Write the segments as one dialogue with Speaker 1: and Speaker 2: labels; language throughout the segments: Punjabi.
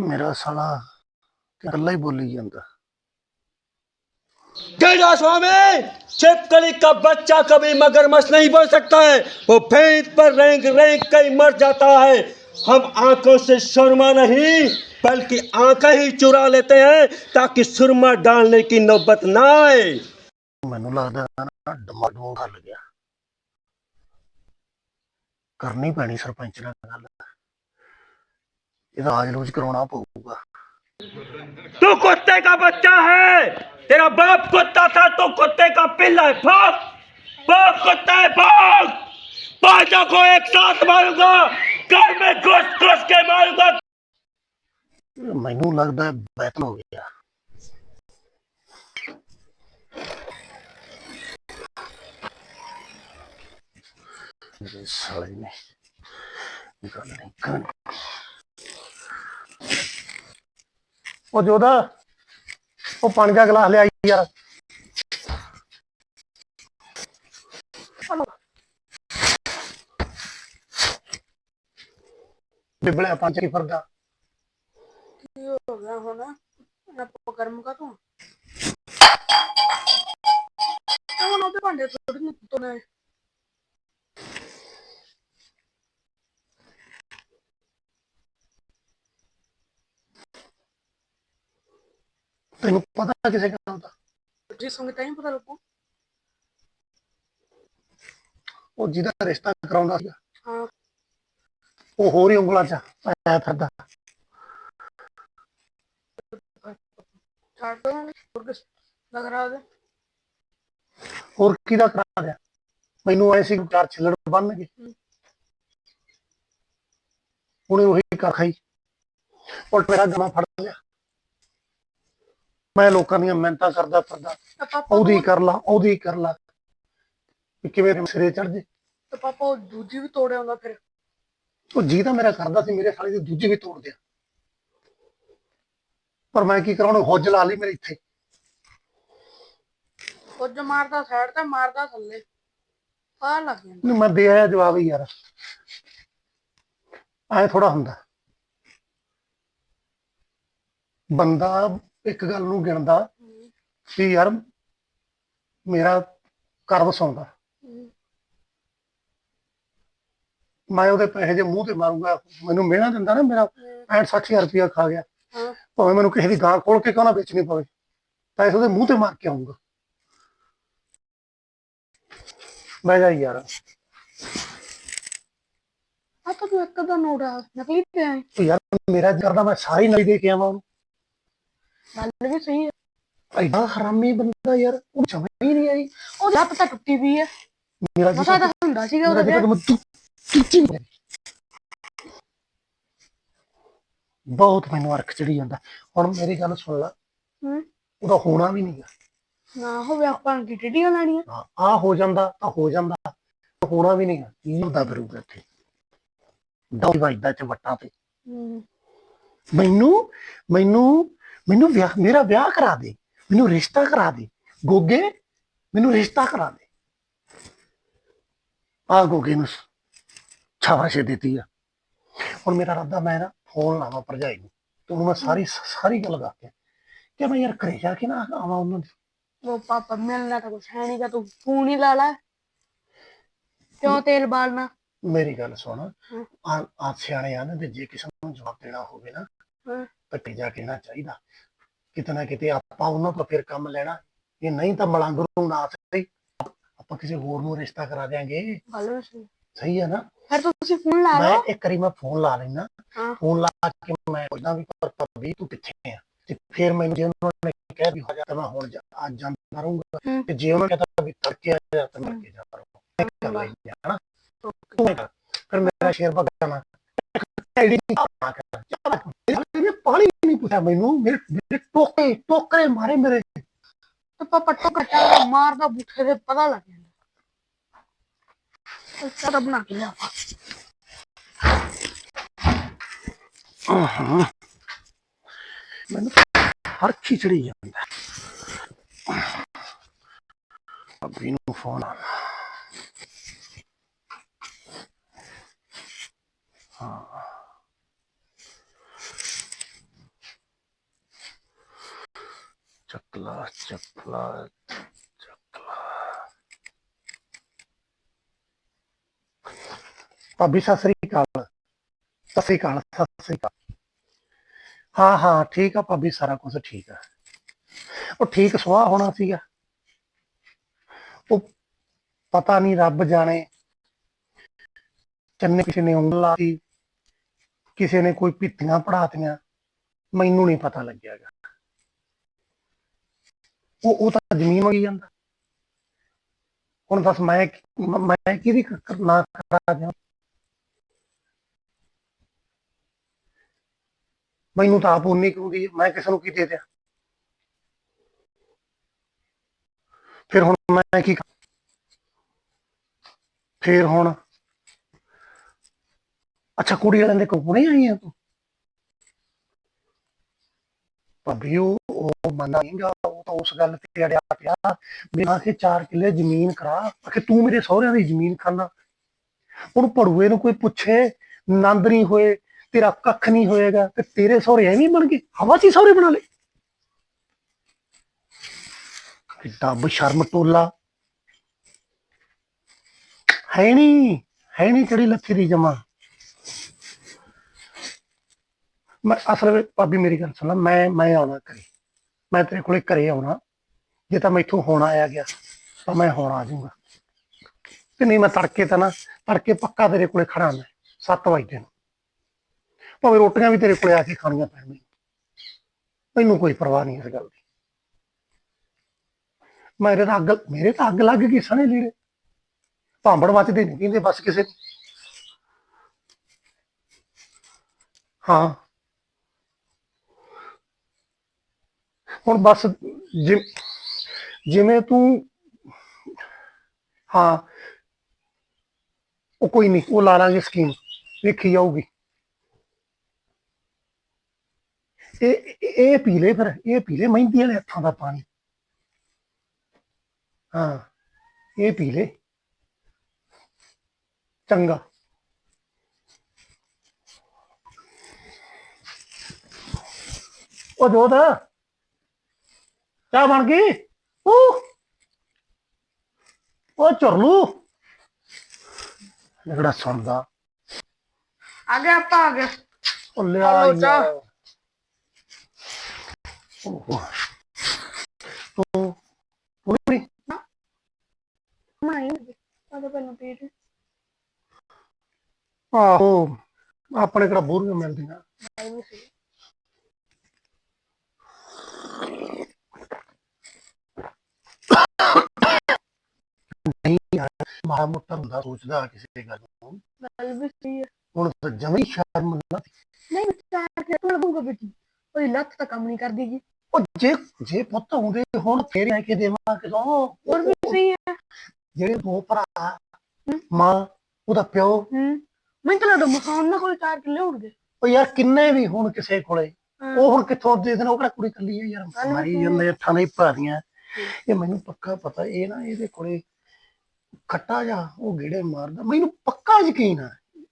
Speaker 1: ਮੇਰਾ ਸਾਲਾ ਇਕੱਲਾ ਹੀ ਬੋਲੀ ਜਾਂਦਾ
Speaker 2: गैडा स्वामी छिपकली का बच्चा कभी मगरमच्छ नहीं बन सकता है वो फेंट पर रेंग रेंग कर मर जाता है हम आंखों से सुरमा नहीं बल्कि आंखें ही चुरा लेते हैं ताकि सुरमा डालने की नौबत ना आए
Speaker 1: ਮੈਨੂੰ ਲੱਗਦਾ ਨਾ ਡਮਾਡੂ ਹੱਲ ਗਿਆ ਕਰਨੀ ਪੈਣੀ ਸਰਪੰਚ ਨਾਲ ਗੱਲ ਇਹਦਾ ਆਜ ਰੋਜ਼ ਕਰਾਉਣਾ ਪਊਗਾ
Speaker 2: तू कुत्ते का बच्चा है तेरा बाप कुत्ता था तो कुत्ते का पिल्ला है भाग भाग कुत्ता है भाग पांचों को एक साथ मारूंगा घर में घुस घुस के मारूंगा
Speaker 1: ਮੈਨੂੰ ਲੱਗਦਾ ਬੈਤਨ ਹੋ ਗਿਆ ਮੇਰੇ ਸਾਲੇ ਨੇ ਗੱਲ ਨਹੀਂ ਕਰਨੀ ਉਹ ਜੋਦਾ ਉਹ ਪਾਣੀ ਦਾ ਗਲਾਸ ਲਿਆ ਯਾਰ। ਬਿਬਲੇ ਪੰਜ ਕੀ ਫਰਦਾ
Speaker 3: ਕੀ ਹੋ ਗਿਆ ਹੁਣ? ਨਾ ਗਰਮ ਕਾ ਤੂੰ ਹੁਣ ਉਹਦੇ ਭਾਂਡੇ ਥੋੜੀ ਨਹੀਂ ਤੋਨੇ
Speaker 1: ਪਤਾ ਕਿਸੇ ਗੱਲ ਦਾ?
Speaker 3: ਜੀ ਸੁਣ ਤਾਂ ਹੀ ਪਤਾ ਲੱਗੂ।
Speaker 1: ਉਹ ਜਿਹਦਾ ਰਿਸ਼ਤਾ ਕਰਾਉਂਦਾ ਸੀਗਾ।
Speaker 3: ਹਾਂ।
Speaker 1: ਉਹ ਹੋਰ ਹੀ ਉਂਗਲਾਂ 'ਚ ਆਇਆ ਫਿਰਦਾ।
Speaker 3: ਛੱਡ ਦੋ ਹੋਰ ਕਿਸ
Speaker 1: ਹੋਰ ਕਿਹਦਾ ਕਰਾ ਦਿਆ? ਮੈਨੂੰ ਐ ਸੀ ਚਾਰ ਛਿੱਲੜ ਬੰਨ ਗਏ
Speaker 3: ਹਮ।
Speaker 1: ਉਹਨੇ ਉਹੀ ਕਰ ਖਾਈ। ਉਲਟ ਮੇਰਾ ਗਮਾ ਫੜ ਲਿਆ। ਮੈਂ ਲੋਕਾਂ ਦੀਆਂ ਮਿਹਨਤਾਂ ਕਰਦਾ ਫਿਰਦਾ
Speaker 3: ਤੇ ਪਾਪਾ
Speaker 1: ਉਹਦੀ ਕਰ ਲਾ ਉਹਦੀ ਕਰ ਲਾ। ਵੀ ਕਿਵੇਂ ਸਿਰੇ ਚੜ ਜੇ।
Speaker 3: ਤੇ ਪਾਪਾ ਉਹ ਦੂਜੀ ਵੀ ਤੋੜਿਆ ਹੁੰਦਾ ਫਿਰ।
Speaker 1: ਉਹ ਜੀ ਤਾਂ ਮੇਰਾ ਕਰਦਾ ਸੀ ਮੇਰੇ ਸਾਲੇ ਦੀ ਦੂਜੀ ਵੀ ਤੋੜ ਦਿਆ। ਪਰ ਮੈਂ ਕੀ ਕਰਾਂ ਉਹਨੇ ਹੁੱਜ ਲਾ ਲਈ ਮੇਰੇ ਇੱਥੇ।
Speaker 3: ਕੁਝ ਮਾਰਦਾ ਸਾਈਡ ਤੇ ਮਾਰਦਾ ਥੱਲੇ। ਆ ਲੱਗ ਜਾਂਦਾ।
Speaker 1: ਮੈਂ ਦੇ ਆਇਆ ਜਵਾਬ ਹੀ ਯਾਰ। ਐ ਥੋੜਾ ਹੁੰਦਾ। ਬੰਦਾ ਇੱਕ ਗੱਲ ਨੂੰ ਗਿਣਦਾ ਵੀ ਯਾਰ ਮੇਰਾ ਘਰ ਵਸਾਉਂਦਾ। ਮੈਂ ਉਹਦੇ ਪੈਸੇ ਜੇ ਮੂੰਹ ਤੇ ਮਾਰੂੰਗਾ ਮੈਨੂੰ ਮਿਹਣਾ ਦਿੰਦਾ ਨਾ ਮੇਰਾ
Speaker 3: ਹਮ,
Speaker 1: 65 60000 ਰੁਪਇਆ ਖਾ ਗਿਆ। ਭਾਵੇਂ ਮੈਨੂੰ ਕਿਸੇ ਦੀ ਗਾਂ ਖੋਲ ਕੇ ਕਿਉਂ ਨਾ ਵੇਚਣੀ ਪਵੇ ਪੈਸੇ ਉਹਦੇ ਮੂੰਹ ਤੇ ਮਾਰ ਕੇ ਆਉਂਗਾ ਮੈਂ ਜਾ ਯਾਰ।
Speaker 3: ਪਾਪਾ ਤੂੰ ਇੱਕ ਦਾ ਨੋਟ ਆ ਨਕਲੀ ਤੇ
Speaker 1: ਤੂੰ ਯਾਰ ਮੇਰਾ ਕਰਦਾ ਮੈਂ ਸਾਰੀ ਨਹੀਂ ਦੇ ਕੇ ਆਵਾਂ ਉਹਨੂੰ।
Speaker 3: ਗੱਲ ਵੀ ਸਹੀ ਹੈ
Speaker 1: ਐਡਾ ਹਰਾਮੀ ਬੰਦਾ ਯਾਰ ਉਹ ਹੀ ਨਹੀਂ ਆਈ।
Speaker 3: ਉਹ ਲੱਤ ਤਾਂ ਟੁੱਟੀ ਵੀ ਹੈ
Speaker 1: ਮੇਰਾ ਜੀ
Speaker 3: ਮਸਾ ਤਾਂ ਹੁੰਦਾ ਸੀਗਾ
Speaker 1: ਮੇਰਾ
Speaker 3: ਉਹਦਾ
Speaker 1: ਜੀ ਬਹੁਤ ਮੈਨੂੰ ਅਰਕ ਚੜੀ ਜਾਂਦਾ। ਹੁਣ ਮੇਰੀ ਗੱਲ ਸੁਣ ਲੈ। ਉਹਦਾ ਹੋਣਾ ਵੀ ਨਹੀਂਗਾ
Speaker 3: ਨਾ ਹੋਵੇ ਆਪਾਂ ਨੂੰ ਟਿੱਡੀਆਂ ਲੈਣੀਆਂ
Speaker 1: ਆ। ਹੋ ਜਾਂਦਾ ਤਾਂ ਹੋ ਜਾਂਦਾ। ਹੋਣਾ ਵੀ ਨਹੀਂਗਾ ਕੀ ਹੁੰਦਾ ਫਿਰੂਗਾ ਇੱਥੇ? ਦੌੜ ਵੱਜਦਾ ਚ ਵੱਟਾਂ ਤੇ ਮੈਨੂੰ ਮੈਨੂੰ ਮੈਨੂੰ ਵਿਆਹ ਮੇਰਾ ਵਿਆਹ ਕਰਾ ਦੇ। ਮੈਨੂੰ ਰਿਸ਼ਤਾ ਕਰਾ ਦੇ। ਗੋਗੇ ਮੈਨੂੰ ਰਿਸ਼ਤਾ ਕਰਾ ਦੇ। ਆ ਗੋਗੇ ਨੂੰ ਛਾਵਾਸ਼ੇ ਦਿੱਤੀ ਆ। ਹੁਣ ਮੇਰਾ ਰੱਦਾ ਮੈਂ ਨਾ ਫੋਨ ਲਾਵਾਂ ਭਰਜਾਈ ਨੂੰ। ਤੇ ਉਹਨੂੰ ਮੈਂ ਸਾਰੀ ਸਾਰੀ ਗੱਲ ਦੱਸ ਕੇ ਕਿ ਮੈਂ ਯਾਰ ਘਰੇ ਜਾ ਕੇ ਨਾ ਆਵਾਂ ਉਹਨਾਂ ਦੇ।
Speaker 3: ਉਹ ਪਾਪਾ ਮਿਲਣਾ ਤਾਂ ਕੁਛ ਹੈ ਨਹੀਂਗਾ ਤੂੰ ਫੋਨ ਹੀ ਲਾ ਲੈ। ਕਿਉਂ ਤੇਲ ਬਾਲਣਾ?
Speaker 1: ਮੇਰੀ ਗੱਲ ਸੁਣ। ਆ ਆ ਸਿਆਣੇ ਆ ਨਾ ਤੇ ਜੇ ਕਿਸੇ ਨੂੰ ਜਵਾਬ ਦੇਣਾ ਹੋਵੇ ਨਾ ਪੱਟੀ ਜਾ ਕੇ ਨਾ ਚਾਹੀਦਾ। ਕਿਤੇ ਨਾ ਕਿਤੇ ਆਪਾਂ ਉਹਨਾਂ ਤੋਂ ਫਿਰ ਕੰਮ ਲੈਣਾ। ਇਹ ਨਹੀਂ ਤਾਂ ਮਲੰਗ ਨੂੰ ਸਹੀ। ਆਪਾਂ ਕਿਸੇ ਹੋਰ ਨੂੰ ਰਿਸ਼ਤਾ ਕਰਾ ਦਿਆਂਗੇ।
Speaker 3: ਗੱਲ ਸਹੀ।
Speaker 1: ਸਹੀ ਹੈ ਨਾ?
Speaker 3: ਫਿਰ ਤੁਸੀਂ ਫੋਨ ਲਾ
Speaker 1: ਮੈਂ
Speaker 3: ਲਓ।
Speaker 1: ਇੱਕ ਵਾਰੀ ਮੈਂ ਫੋਨ ਲਾ ਲੈਣਾ। ਫੋਨ ਲਾ ਕੇ ਮੈਂ ਪੁੱਛਦਾ ਵੀ ਪਰ ਵੀ ਤੂੰ ਕਿੱਥੇ ਆ? ਤੇ ਫਿਰ ਮੈਨੂੰ ਜੇ ਉਹਨਾਂ ਨੇ ਕਹਿ ਵੀ ਹੋ ਜਾ ਤਾਂ ਮੈਂ ਹੁਣ ਅੱਜ ਜਾਂਦਾ ਰਹੂੰਗਾ। ਤੇ ਜੇ ਉਹਨਾਂ ਨੇ ਕਹਤਾ ਵੀ ਤੜਕੇ ਆ ਜਾ ਤਾਂ ਮੈਂ ਅੱਗੇ ਜਾ ਰਹੂੰਗਾ ਕਰ ਕਰ। ਫਿਰ ਮੇਰਾ ਸ਼ੇਰ ਬਗਾਨਾ ਆਈਡੀ ਨਾ। ਕਰ। ਪਾਣੀ ਨਹੀਂ ਪੁੱਛਿਆ ਮੈਨੂੰ ਮੇਰੇ ਮੇਰੇ ਟੋਕੇ ਟੋਕਰੇ ਮਾਰੇ ਮੇਰੇ।
Speaker 3: ਤੇ ਪਾਪਾ ਟੋਕਾ ਚੱਲਦਾ ਮਾਰਦਾ ਬੁੱਠੇ ਦੇ ਪਤਾ ਲੱਗ ਜਾਂਦਾ। ਅੱਛਾ ਤਾਂ ਬਣਾ ਕੇ ਲਿਆ
Speaker 1: ਆਹਾਂ। ਮੈਨੂੰ ਹਰ ਖਿਚੜੀ ਜਾਂਦਾ ਅਭੀ ਨੂੰ ਫੋਨ ਆ ਚੱਕਲਾ ਚੱਕਲਾ ਭਾਬੀ, ਸਤਿ ਸ੍ਰੀ ਅਕਾਲ। ਸਤਿ ਸ੍ਰੀ ਅਕਾਲ, ਸਤਿ ਸ੍ਰੀ ਅਕਾਲ। ਹਾਂ ਹਾਂ, ਠੀਕ ਆ ਭਾਬੀ, ਸਾਰਾ ਕੁਝ ਠੀਕ ਆ। ਉਹ ਠੀਕ ਸੁਆਹ ਹੋਣਾ ਸੀਗਾ। ਉਹ ਪਤਾ ਨਹੀਂ ਰੱਬ ਜਾਣੇ ਚੰਨੇ ਕਿਸੇ ਨੇ ਉਂਗਲ ਲਾਤੀ, ਕਿਸੇ ਨੇ ਕੋਈ ਪਿੱਤੀਆਂ ਪੜਾਤੀਆਂ ਮੈਨੂੰ ਨਹੀਂ ਪਤਾ ਲੱਗਿਆਗਾ। ਉਹ ਉਹ ਤਾਂ ਜ਼ਮੀਨ ਮੰਗੀ ਜਾਂਦਾ। ਹੁਣ ਦੱਸ ਮੈਂ ਮੈਂ ਕਿਹਦੀ ਕ- ਕਰਾ ਦਿਆਂ ਮੈਨੂੰ ਤਾਂ ਆਪ ਉਨੀ ਕਿਉਂਦੀ ਮੈਂ ਕਿਸ ਨੂੰ ਕੀ ਦੇ ਦਿਆਂ? ਫਿਰ ਹੁਣ ਮੈਂ ਕੀ ਕਰਾਂ? ਫਿਰ ਹੁਣ ਅੱਛਾ, ਕੁੜੀ ਵਾਲਿਆਂ ਦੇ ਕੋਲ ਹੁਣੇ ਆਈ ਆ ਤੂੰ? ਭਾਬੀ ਉਹ ਉਹ ਮੰਨਦਾ ਨਹੀਂਗਾ ਉਹ ਤਾਂ ਉਸ ਗੱਲ ਤੇ ਅੜਿਆ ਪਿਆ। ਮੈਂ ਕਿ 4 ਕਿੱਲੇ ਜ਼ਮੀਨ ਕਰਾ। ਕਿ ਤੂੰ ਮੇਰੇ ਸਹੁਰਿਆਂ ਦੀ ਜ਼ਮੀਨ ਖਾਨਾ। ਉਹਨੂੰ ਭੜੂਏ ਨੂੰ ਕੋਈ ਪੁੱਛੇ, ਨੰਦ ਨਹੀਂ ਹੋਏ, ਤੇਰਾ ਕੱਖ ਨਹੀਂ ਹੋਏਗਾ, ਤੇ ਤੇਰੇ ਸਹੁਰੇ ਐਵੇਂ ਬਣ ਗਏ। ਹਵਾ 'ਚ ਹੀ ਸਹੁਰੇ ਬਣਾ ਲਏ। ਕਿੱਡਾ ਬਸ਼ਰਮ ਟੋਲਾ। ਹੈ ਨਹੀਂ ਹੈ ਨਹੀਂ ਚੜੀ ਲੱਥੀ ਦੀ ਜਮਾ। ਮੈਂ ਅਸਲ ਵਿੱਚ ਭਾਬੀ ਮੇਰੀ ਗੱਲ ਸੁਣ ਲੈ, ਮੈਂ ਮੈਂ ਆਉਣਾ ਘਰੇ। ਮੈਂ ਤੇਰੇ ਕੋਲੇ ਘਰੇ ਆਉਣਾ। ਜੇ ਤਾਂ ਮੈਥੋਂ ਹੁਣ ਆਇਆ ਗਿਆ, ਤਾਂ ਮੈਂ ਹੁਣ ਆ ਜਾਊਂਗਾ। ਤੇ ਨਹੀਂ, ਮੈਂ ਤੜਕੇ ਤਾਂ ਨਾ, ਤੜਕੇ ਪੱਕਾ ਤੇਰੇ ਕੋਲੇ ਖੜਾ ਮੈਂ 7 ਵਜੇ ਨੂੰ। ਭਾਵੇਂ ਰੋਟੀਆਂ ਵੀ ਤੇਰੇ ਕੋਲੇ ਆ ਕੇ ਖਾਣੀਆਂ ਪੈਣ। ਮੈਨੂੰ ਮੈਨੂੰ ਕੋਈ ਪਰਵਾਹ ਨਹੀਂ ਇਸ ਗੱਲ ਦੀ। ਮੇਰੇ ਤਾਂ ਅੱਗ, ਮੇਰੇ ਤਾਂ ਅੱਗ ਲੱਗ ਗਈ ਸਣੇ ਲੀੜੇ। ਭਾਂਬੜ ਮੱਚਦੇ ਨਹੀਂ ਕਹਿੰਦੇ ਬਸ ਕਿਸੇ ਨੂੰ। ਹਾਂ। ਹੁਣ ਬਸ ਜਿ- ਜਿਵੇਂ ਤੂੰ, ਹਾਂ, ਉਹ ਕੋਈ ਨਹੀਂ, ਉਹ ਲਾ ਲਾਂਗੇ ਸਕੀਮ ਵੇਖੀ ਜਾਊਗੀ। ਇਹ, ਇਹ- ਇਹ ਪੀ ਲੈ ਫਿਰ, ਇਹ ਪੀ ਲੈ ਮਹਿੰਦੀ ਵਾਲੇ ਹੱਥਾਂ ਦਾ ਪਾਣੀ। ਹਾਂ, ਇਹ ਪੀ ਲੈ ਚੰਗਾ। ਉਹ ਜੋਤ। ਚਾਹ ਬਣ ਗਈ? ਉਹ। ਉਹ ਚਰਲੂ। ਜਿਹੜਾ ਸੁਣਦਾ।
Speaker 3: ਆ ਗਿਆ ਆਪਾਂ ਆ
Speaker 1: ਉਹ ਲਿਆ
Speaker 3: ਆ।
Speaker 1: ਓਹ। ਤੂੰ ਪੂਰੀ
Speaker 3: ਆ ਤਾਂ ਪਹਿਲਾਂ
Speaker 1: ਆਹੋ। ਆਪਣੇ ਕਿਹੜਾ ਬੂਰੀਆਂ ਮਿਲਦੀਆਂ।
Speaker 3: ਆਈ ਸੀ।
Speaker 1: ਨਹੀਂ ਯਾਰ ਮਾੜਾ ਮੋਟਾ ਹੁੰਦਾ ਸੋਚਦਾ ਕਿਸੇ ਗੱਲ ਨੂੰ
Speaker 3: ਗੱਲ ਵੀ ਸੀ
Speaker 1: ਹੁਣ ਤਾਂ ਜਮੀ ਸ਼ਰਮ ਨਾ
Speaker 3: ਨਹੀਂ ਮੈਂ ਚਾਰ ਕੇ ਤੂੰ ਲੱਗੂਗਾ ਬੇਟੀ ਉਹਦੀ ਲੱਤ ਤਾਂ ਕੰਮ ਨਹੀਂ ਕਰਦੀ ਜੀ
Speaker 1: ਉਹ ਜੇ ਜੇ ਪੁੱਤ ਆਉਂਦੇ ਹੁਣ ਫੇਰ ਲੈ ਕੇ ਦੇਵਾਂ ਕਿਦੋਂ
Speaker 3: ਹੋਰ ਵੀ ਸਹੀ ਹੈ
Speaker 1: ਜਿਹੜੇ ਦੋ ਭਰਾ ਮਾਂ ਉਹਦਾ ਪਿਓ
Speaker 3: ਹੂੰ ਮੈਨੂੰ ਤਾਂ ਲੱਗਦਾ ਮਕਾਨ ਨਾ ਕੋਲ ਚਾਰ ਕਿੱਲੇ ਹੋਣਗੇ
Speaker 1: ਉਹ ਯਾਰ ਕਿੰਨੇ ਵੀ ਹੁਣ ਕਿਸੇ ਕੋਲੇ
Speaker 3: ਹਾਂ।
Speaker 1: ਉਹ ਹੁਣ ਕਿੱਥੋਂ ਦੇ ਦੇਣ ਉਹ ਕਿਹੜਾ ਕੁੜੀ ਕੱਲੀ ਹੈ ਯਾਰ ਮਾਰੀ
Speaker 3: ਸਹੀ ਹੈ।
Speaker 1: ਜਾਂਦੇ ਦੇ ਭਾਰੀਆਂ ਇਹ ਮੈਨੂੰ ਪੱਕਾ ਪਤਾ ਇਹ ਨਾ ਇਹਦੇ ਕੋਲੇ ਖੱਟਾ ਜਾ ਉਹ ਗੇੜੇ ਮਾਰਦਾ ਮੈਨੂੰ ਪੱਕਾ ਯਕੀਨ ਆ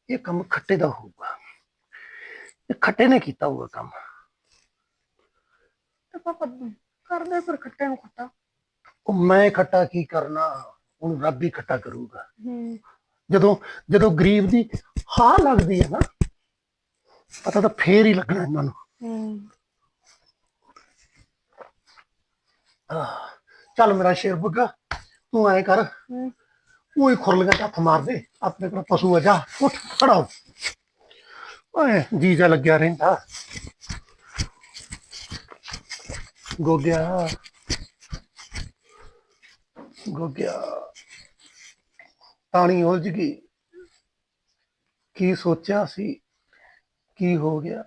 Speaker 1: ਇਹ ਕੰਮ ਖੱਟੇ ਦਾ ਹੋਊਗਾ। ਇਹ ਖੱਟੇ ਨੇ ਕੀਤਾ ਹੋਊਗਾ ਕੰਮ।
Speaker 3: ਤੇ ਪਾਪਾ ਕਰਦੇ ਫਿਰ ਖੱਟੇ ਨੂੰ ਖੱਟਾ?
Speaker 1: ਉਹ ਮੈਂ ਖੱਟਾ ਕੀ ਕਰਨਾ ਹੁਣ ਰੱਬ ਹੀ ਖੱਟਾ ਕਰੂਗਾ।
Speaker 3: ਹੂੰ।
Speaker 1: ਜਦੋਂ ਜਦੋਂ ਗਰੀਬ ਦੀ ਹਾਰ ਲੱਗਦੀ ਹੈ ਨਾ ਪਤਾ ਤਾਂ ਫੇਰ ਹੀ ਲੱਗਣਾ ਇਹਨਾਂ ਨੂੰ
Speaker 3: ਹੂੰ
Speaker 1: ਆਹ, ਚੱਲ ਮੇਰਾ ਸ਼ੇਰ ਬੁੱਗਾ ਤੂੰ ਐ ਕਰ। ਉਹ ਖੁਰਲੀਆਂ ਚ ਹੱਥ ਮਾਰ ਦੇ ਆਪਣੇ ਕੋਲ ਪਸ਼ੂ ਆ ਜਾ ਉੱਠ ਖੜਾ ਹੋ। ਓਏ ਜੀਜਾ ਲੱਗਿਆ ਰਹਿੰਦਾ। ਗੋਗਿਆ ਗੋਗਿਆ ਪਾਣੀ ਉਲਝ ਗਈ। ਕੀ ਸੋਚਿਆ ਸੀ ਕੀ ਹੋ ਗਿਆ?